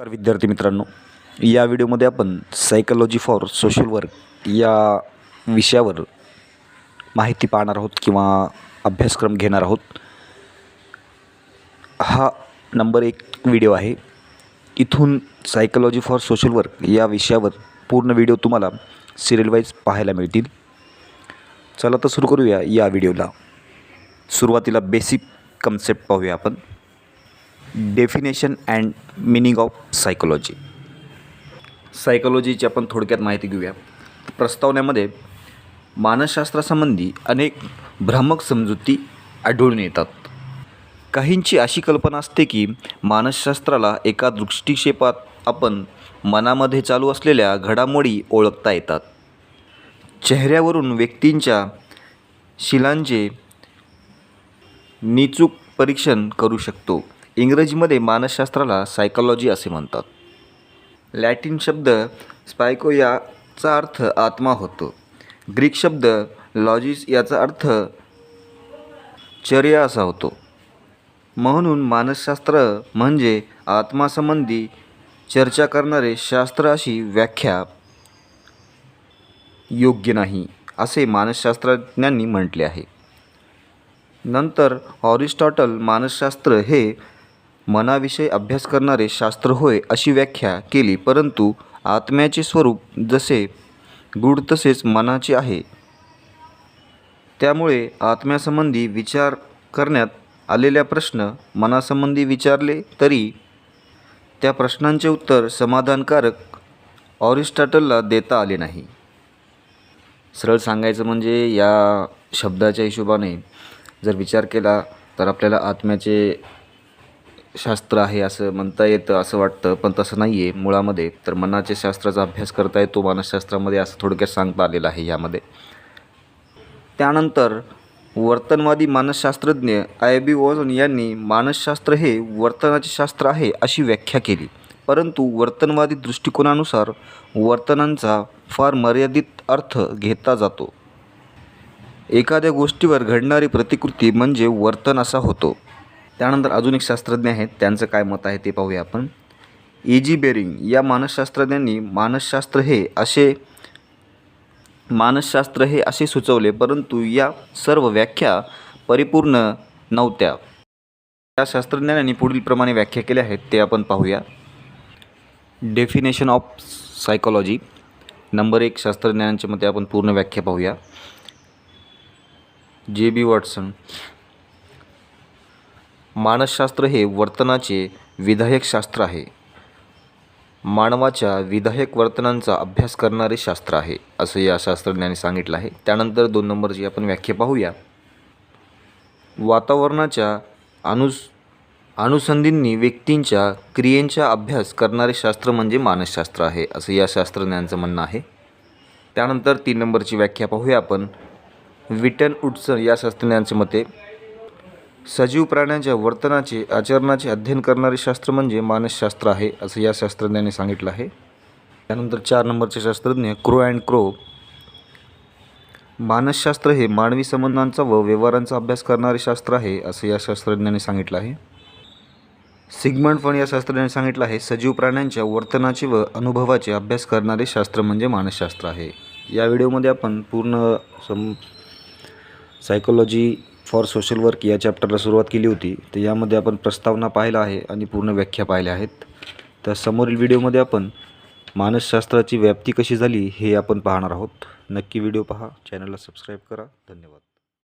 तर विद्यार्थी मित्रांनो या व्हिडिओमध्ये आपण सायकोलॉजी फॉर सोशल वर्क या विषयावर माहिती पाहणार आहोत किंवा अभ्यासक्रम घेणार आहोत. हा नंबर एक व्हिडिओ आहे. इथून सायकोलॉजी फॉर सोशल वर्क या विषयावर पूर्ण व्हिडिओ तुम्हाला सिरियलवाईज पाहायला मिळतील. चला तर सुरू करूया या व्हिडिओला. सुरुवातीला बेसिक कन्सेप्ट पाहूया आपण. Definition and meaning of psychology. सायकोलॉजीची आपण थोडक्यात माहिती घेऊया. प्रस्तावनेमध्ये मानसशास्त्रासंबंधी अनेक भ्रामक समजुती आढळून येतात. काहींची अशी कल्पना असते की मानसशास्त्राला एका दृष्टिक्षेपात आपण मनामध्ये चालू असलेल्या घडामोडी ओळखता येतात. चेहऱ्यावरून व्यक्तींच्या शिलांचे निचूक परीक्षण करू शकतो. इंग्रजीमध्ये मानसशास्त्राला सायकॉलॉजी असे म्हणतात. लॅटिन शब्द स्पायको याचा अर्थ आत्मा होतो. ग्रीक शब्द लॉजिस याचा अर्थ चर्या असा होतो. म्हणून मानसशास्त्र म्हणजे आत्मासंबंधी चर्चा करणारे शास्त्र अशी व्याख्या योग्य नाही असे मानसशास्त्रज्ञांनी म्हटले आहे. नंतर ऑरिस्टॉटल मानसशास्त्र हे मनाविषयी अभ्यास करणारे शास्त्र होय अशी व्याख्या केली परंतु आत्म्याचे स्वरूप जसे गूढ तसेच मनाचे आहे. त्यामुळे आत्म्यासंबंधी विचार करण्यात आलेल्या प्रश्न मनासंबंधी विचारले तरी त्या प्रश्नांचे उत्तर समाधानकारक ऑरिस्टॉटलला देता आले नाही. सरळ सांगायचं म्हणजे या शब्दाच्या हिशोबाने जर विचार केला तर आपल्याला आत्म्याचे शास्त्र आहे असं म्हणता येतं असं वाटतं पण तसं नाही आहे मुळामध्ये. तर मनाच्या शास्त्राचा अभ्यास करता येतो मानसशास्त्रामध्ये असं थोडक्यात सांगता आलेलं आहे यामध्ये. त्यानंतर वर्तनवादी मानसशास्त्रज्ञ आय बी ओझन यांनी मानसशास्त्र हे वर्तनाचे शास्त्र आहे अशी व्याख्या केली. परंतु वर्तनवादी दृष्टिकोनानुसार वर्तनांचा फार मर्यादित अर्थ घेता जातो. एखाद्या गोष्टीवर घडणारी प्रतिकृती म्हणजे वर्तन असा होतो. त्यानंतर अजून एक शास्त्रज्ञ आहेत त्यांचं काय मत आहे ते पाहूया आपण. ए. जी. बेरिंग या मानसशास्त्रज्ञांनी मानसशास्त्र हे असे मानसशास्त्र हे असे सुचवले परंतु या सर्व व्याख्या परिपूर्ण नव्हत्या. या शास्त्रज्ञांनी पुढीलप्रमाणे व्याख्या केल्या आहेत ते आपण पाहूया. डेफिनेशन ऑफ सायकॉलॉजी नंबर एक शास्त्रज्ञांच्या मते आपण पूर्ण व्याख्या पाहूया. जे बी वॉटसन. मानसशास्त्र हे वर्तनाचे विधायक शास्त्र आहे. मानवाच्या विधायक वर्तनांचा अभ्यास करणारे शास्त्र आहे असं या शास्त्रज्ञांनी सांगितलं आहे. त्यानंतर दोन नंबरची आपण व्याख्या पाहूया. वातावरणाच्या अनुस अनुसंधींनी व्यक्तींच्या क्रियेंचा अभ्यास करणारे शास्त्र म्हणजे मानसशास्त्र आहे असं या शास्त्रज्ञांचं म्हणणं आहे. त्यानंतर तीन नंबरची व्याख्या पाहूया आपण. विटन उड्सन या शास्त्रज्ञांच्या मते सजीव प्राण्यांच्या वर्तनाचे आचरणाचे अध्ययन करणारे शास्त्र म्हणजे मानसशास्त्र आहे असं या शास्त्रज्ञाने सांगितलं आहे. त्यानंतर चार नंबरचे शास्त्रज्ञ क्रो अँड क्रो. मानसशास्त्र हे मानवी संबंधांचा व व्यवहारांचा अभ्यास करणारे शास्त्र आहे असं या शास्त्रज्ञाने सांगितलं आहे. सिगमंड फण या शास्त्रज्ञाने सांगितलं आहे सजीव प्राण्यांच्या वर्तनाचे व अनुभवाचे अभ्यास करणारे शास्त्र म्हणजे मानसशास्त्र आहे. या व्हिडिओमध्ये आपण पूर्ण some psychology for social work या चॅप्टरला सुरुवात केली होती. तर यामध्ये आपण प्रस्तावना पाहिला आहे आणि पूर्ण व्याख्या पाहिल्या आहेत. तर समोरील व्हिडिओमध्ये आपण मानसशास्त्राची व्याप्ती कशी झाली हे आपण पाहणार आहोत. नक्की व्हिडिओ पहा. चॅनलला सबस्क्राईब करा. धन्यवाद.